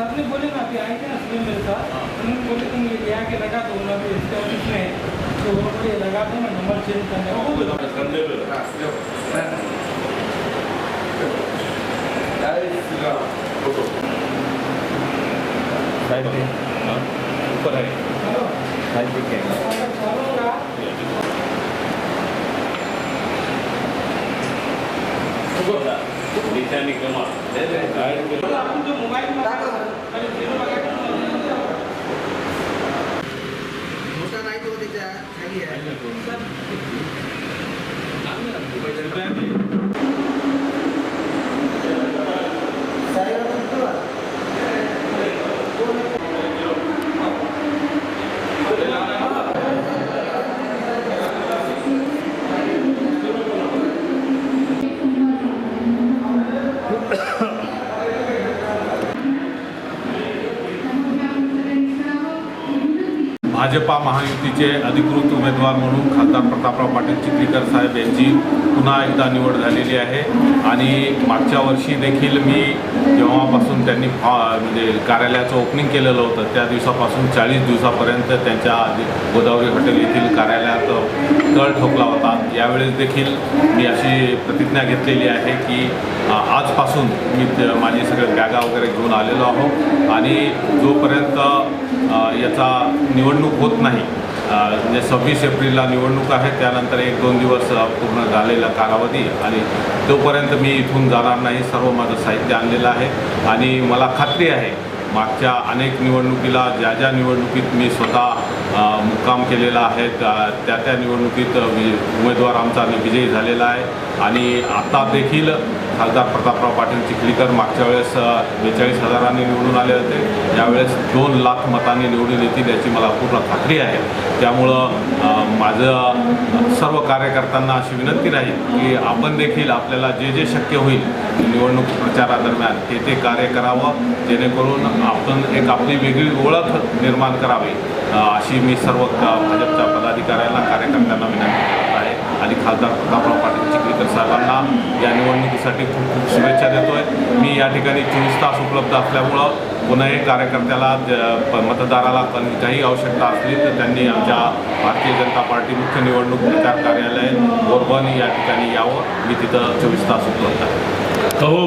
Sir ने बोले ना अभी आए थे ना सुनील मेरे साथ? उन्होंने बोले तुम ये यहाँ के लगा दो ना अभी इसके ऑफिस में है। तो वो बोले लगा दो ना नंबर चेंज करने को। बोला आपण जो मोबाईल अरे झिरो बघायचं मोठा नाही तो त्याच्याखाली आहे. भाजपा महायुतीचे अधिकृत उमेदवार म्हणून खासदार प्रतापराव पाटील चिखलीकर साहेब यांची पुन्हा एकदा निवड झालेली आहे. आणि मागच्या वर्षी देखील मी जेव्हापासून त्यांनी फा म्हणजे कार्यालयाचं ओपनिंग केलेलं होतं त्या दिवसापासून चाळीस दिवसापर्यंत त्यांच्या गोदावरी हॉटेल येथील कार्यालयात तळ ठोकला होता. यावेळेस देखील मी अशी प्रतिज्ञा घेतलेली आहे की आजपासून मी ते- माझी सगळे बॅगा वगैरे घेऊन आलेलो आहो आणि जोपर्यंत याचा निवडणूक होत नाही. म्हणजे सव्वीस एप्रिलला निवडणूक आहे त्यानंतर एक दोन दिवस पूर्ण झालेला कालावधी आणि तोपर्यंत मी इथून जाणार नाही. सर्व माझं साहित्य आणलेलं आहे. आणि मला खात्री आहे मागच्या अनेक निवडणुकीला ज्या ज्या निवडणुकीत मी स्वतः मुक्काम केलेला आहे त्या त्या निवडणुकीत उमेदवार आमचा विजयी झालेला आहे. आणि आता देखील खासदार प्रतापराव पाटील चिखलीकर मागच्या वेळेस बेचाळीस हजारांनी निवडून आले होते. यावेळेस दोन लाख मतांनी निवडून येतील याची मला पूर्ण खात्री आहे. त्यामुळं माझं सर्व कार्यकर्त्यांना अशी विनंती राहील की आपण देखील आपल्याला जे जे शक्य होईल निवडणूक प्रचारादरम्यान ते ते कार्य करावं जेणेकरून आपण एक आपली वेगळी ओळख निर्माण करावी. अशी मी सर्व भाजपच्या पदाधिकाऱ्यांना कार्यकर्त्यांना विनंती करत आहे. आणि खासदार प्रतापराव पाटील चिखलीकर साहेबांना या निवडणुकीसाठी खूप खूप शुभेच्छा देतो आहे मी या ठिकाणी चोवीस तास उपलब्ध असल्यामुळं पुन्हाही कार्यकर्त्याला प- मतदाराला काही आवश्यकता असली तर त्यांनी आमच्या भारतीय जनता पार्टी मुख्य निवडणूक प्रचार कार्यालय बोरबन या ठिकाणी यावं. मी तिथं चोवीस तास उपलब्ध आहे. કહો